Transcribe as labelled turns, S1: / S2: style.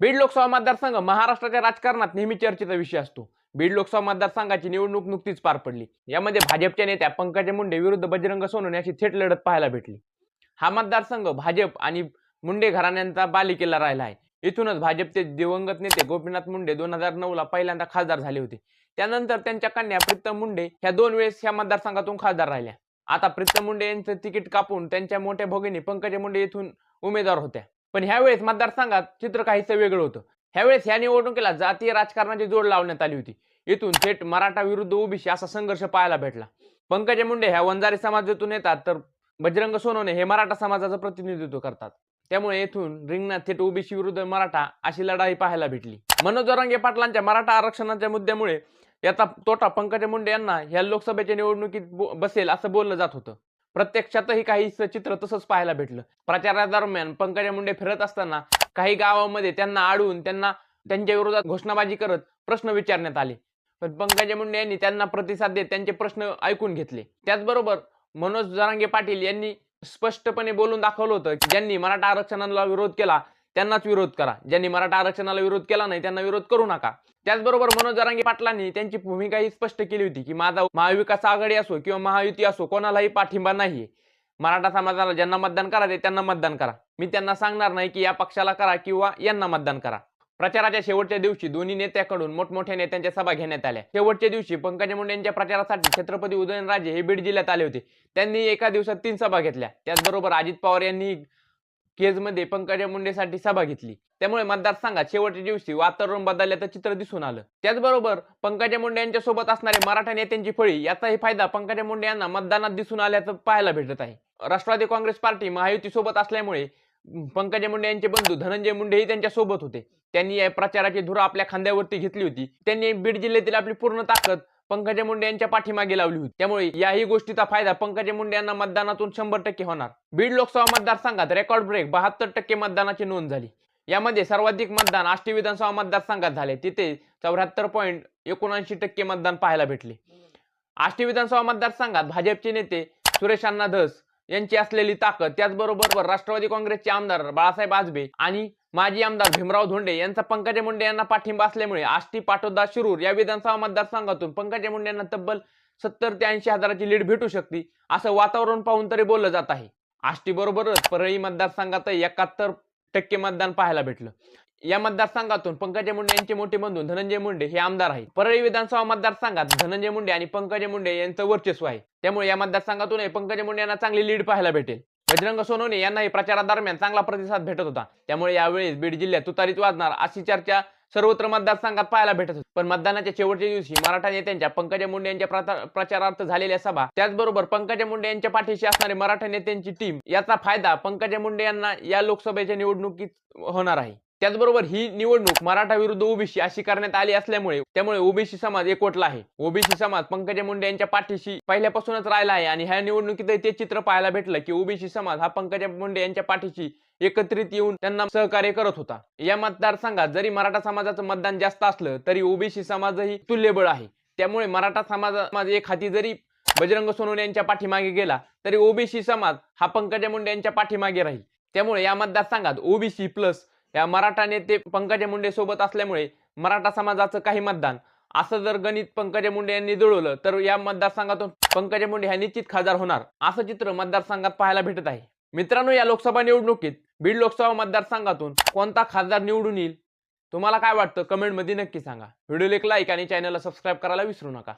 S1: बीड लोकसभा मतदारसंघ महाराष्ट्राच्या राजकारणात नेहमी चर्चेचा विषय असतो. बीड लोकसभा मतदारसंघाची निवडणूक नुकतीच पार पडली. यामध्ये भाजपच्या नेत्या पंकजा मुंडे विरुद्ध बजरंग सोनून याची थेट लढत पाहायला भेटली. हा मतदारसंघ भाजप आणि मुंडे घराण्यांचा बालिकेला राहिला आहे. इथूनच भाजपचे दिवंगत नेते गोपीनाथ मुंडे दोन हजार नऊला पहिल्यांदा खासदार झाले होते. त्यानंतर त्यांच्या कन्या प्रीतम मुंडे ह्या दोन वेळेस ह्या मतदारसंघातून खासदार राहिल्या. आता प्रीतम मुंडे यांचं तिकीट कापून त्यांच्या मोठ्या भगिनी पंकजा मुंडे येथून उमेदवार होत्या. पण ह्यावेळेस मतदारसंघात चित्र काहीसं वेगळं होतं. ह्यावेळेस ह्या निवडणुकीला जातीय राजकारणाची जोड लावण्यात आली होती. इथून थेट मराठा विरुद्ध ओबीसी असा संघर्ष पाहायला भेटला. पंकजा मुंडे ह्या वंजारी समाजातून येतात तर बजरंग सोनवणे हे मराठा समाजाचं प्रतिनिधित्व करतात. त्यामुळे येथून रिंगणात थेट ओबीसी विरुद्ध मराठा अशी लढाई पाहायला भेटली. मनोज जरांगे पाटलांच्या मराठा आरक्षणाच्या मुद्द्यामुळे याचा तोटा पंकजा मुंडे यांना ह्या लोकसभेच्या निवडणुकीत बसेल असं बोललं जात होतं. प्रत्यक्षातही काही चित्र तसंच पाहायला भेटलं. प्रचारादरम्यान पंकजा मुंडे फिरत असताना काही गावामध्ये त्यांना अडवून त्यांना त्यांच्या विरोधात घोषणाबाजी करत प्रश्न विचारण्यात आले. पण पंकजा मुंडे यांनी त्यांना प्रतिसाद देत त्यांचे प्रश्न ऐकून घेतले. त्याचबरोबर मनोज जरांगे पाटील यांनी स्पष्टपणे बोलून दाखवलं होतं की ज्यांनी मराठा आरक्षणाला विरोध केला त्यांनाच विरोध करा. ज्यांनी मराठा आरक्षणाला विरोध केला नाही त्यांना विरोध करू नका. त्याचबरोबर मनोज जरांगे पाटलांनी त्यांची भूमिका ही स्पष्ट केली होती की माझा महाविकास आघाडी असो किंवा महायुती असो कोणालाही पाठिंबा नाहीये. मराठा समाजाला ज्यांना मतदान करायचे त्यांना मतदान करा. मी त्यांना सांगणार नाही की या पक्षाला करा किंवा यांना मतदान करा. प्रचाराच्या शेवटच्या दिवशी दोन्ही नेत्याकडून मोठमोठ्या नेत्यांच्या सभा घेण्यात आल्या. शेवटच्या दिवशी पंकजा मुंडे यांच्या प्रचारासाठी छत्रपती उदयनराजे हे बीड जिल्ह्यात आले होते. त्यांनी एका दिवसात तीन सभा घेतल्या. त्याचबरोबर अजित पवार यांनी केजमध्ये पंकजा मुंडेसाठी सभा घेतली. त्यामुळे मतदारसंघात शेवटच्या दिवशी वातावरण बदलल्याचं चित्र दिसून आलं. त्याचबरोबर पंकजा मुंडे यांच्या सोबत असणारे मराठा नेत्यांची फळी याचाही फायदा पंकजा मुंडे यांना मतदानात दिसून आल्याचं पाहायला भेटत आहे. राष्ट्रवादी काँग्रेस पार्टी महायुती सोबत असल्यामुळे पंकजा मुंडे यांचे बंधू धनंजय मुंडेही त्यांच्यासोबत होते. त्यांनी या प्रचाराची धुरा आपल्या खांद्यावरती घेतली होती. त्यांनी बीड जिल्ह्यातील आपली पूर्ण ताकद पंकजा मुंडे यांच्या पाठीमागे लावली होती. त्यामुळे याही गोष्टीचा फायदा पंकजा मुंडे यांना मतदानातून शंभर टक्के होणार. बीड लोकसभा मतदारसंघात रेकॉर्ड ब्रेक बहात्तर टक्के मतदानाची नोंद झाली. यामध्ये सर्वाधिक मतदान आष्टी विधानसभा मतदारसंघात झाले. तिथे चौऱ्याहत्तर पॉईंट एकोणऐंशी टक्के मतदान पाहायला भेटले. आष्टी विधानसभा मतदारसंघात भाजपचे नेते सुरेश अण्णा धस यांची असलेली ताकद त्याचबरोबर राष्ट्रवादी काँग्रेसचे आमदार बाळासाहेब आजबे आणि माजी आमदार भीमराव धोंडे यांचा पंकजा मुंडे यांना पाठिंबा असल्यामुळे आष्टी पाटोदा शिरूर या विधानसभा मतदारसंघातून पंकजा मुंडे यांना तब्बल सत्तर ते ऐंशी हजाराची लीड भेटू शकते असं वातावरण पाहून तरी बोललं जात आहे. आष्टी बरोबरच परळी मतदारसंघात एकाहत्तर टक्के मतदान पाहायला भेटलं. या मतदारसंघातून पंकजा मुंडे यांचे मोठे बंधू धनंजय मुंडे हे आमदार आहेत. परळी विधानसभा मतदारसंघात धनंजय मुंडे आणि पंकजा मुंडे यांचं वर्चस्व आहे. त्यामुळे या मतदारसंघातूनही पंकजा मुंडे यांना चांगली लीड पाहायला भेटेल. बजरंग सोनवणे यांनाही प्रचारादरम्यान चांगला प्रतिसाद भेटत होता. त्यामुळे यावेळेस बीड जिल्ह्यात तुतारीत वाजणार अशी चर्चा सर्वत्र मतदारसंघात पाहायला भेटत होती. पण मतदानाच्या शेवटच्या दिवशी मराठा नेत्यांच्या पंकजा मुंडे यांच्या प्रचारार्थ झालेल्या सभा त्याचबरोबर पंकजा मुंडे यांच्या पाठीशी असणारे मराठा नेत्यांची टीम याचा फायदा पंकजा मुंडे यांना या लोकसभेच्या निवडणुकीत होणार आहे. त्याचबरोबर ही निवडणूक मराठा विरुद्ध ओबीसी अशी करण्यात आली असल्यामुळे त्यामुळे ओबीसी समाज एकवटला आहे. ओबीसी समाज पंकजा मुंडे यांच्या पाठीशी पहिल्यापासूनच राहिला आहे आणि ह्या निवडणुकीतही ते चित्र पाहायला भेटलं की ओबीसी समाज हा पंकजा मुंडे यांच्या पाठीशी एकत्रित येऊन त्यांना सहकार्य करत होता. या मतदारसंघात जरी मराठा समाजाचं मतदान जास्त असलं तरी ओबीसी समाजही तुल्यबळ आहे. त्यामुळे मराठा समाजा समाज एक हाती जरी बजरंग सोनवणे यांच्या पाठीमागे गेला तरी ओबीसी समाज हा पंकजा मुंडे यांच्या पाठीमागे राहील. त्यामुळे या मतदारसंघात ओबीसी प्लस या मराठा नेते पंकजा मुंडे सोबत असल्यामुळे मराठा समाजाचं काही मतदान. असं जर गणित पंकजा मुंडे यांनी जुळवलं तर या मतदारसंघातून पंकजा मुंडे ह्या निश्चित खासदार होणार. असं चित्र मतदारसंघात पाहायला भेटत आहे. मित्रांनो या लोकसभा निवडणुकीत बीड लोकसभा मतदारसंघातून कोणता खासदार निवडून येईल? तुम्हाला काय वाटतं? कमेंटमध्ये नक्की सांगा. व्हिडिओ एक लाईक आणि चॅनलला सबस्क्राईब करायला विसरू नका.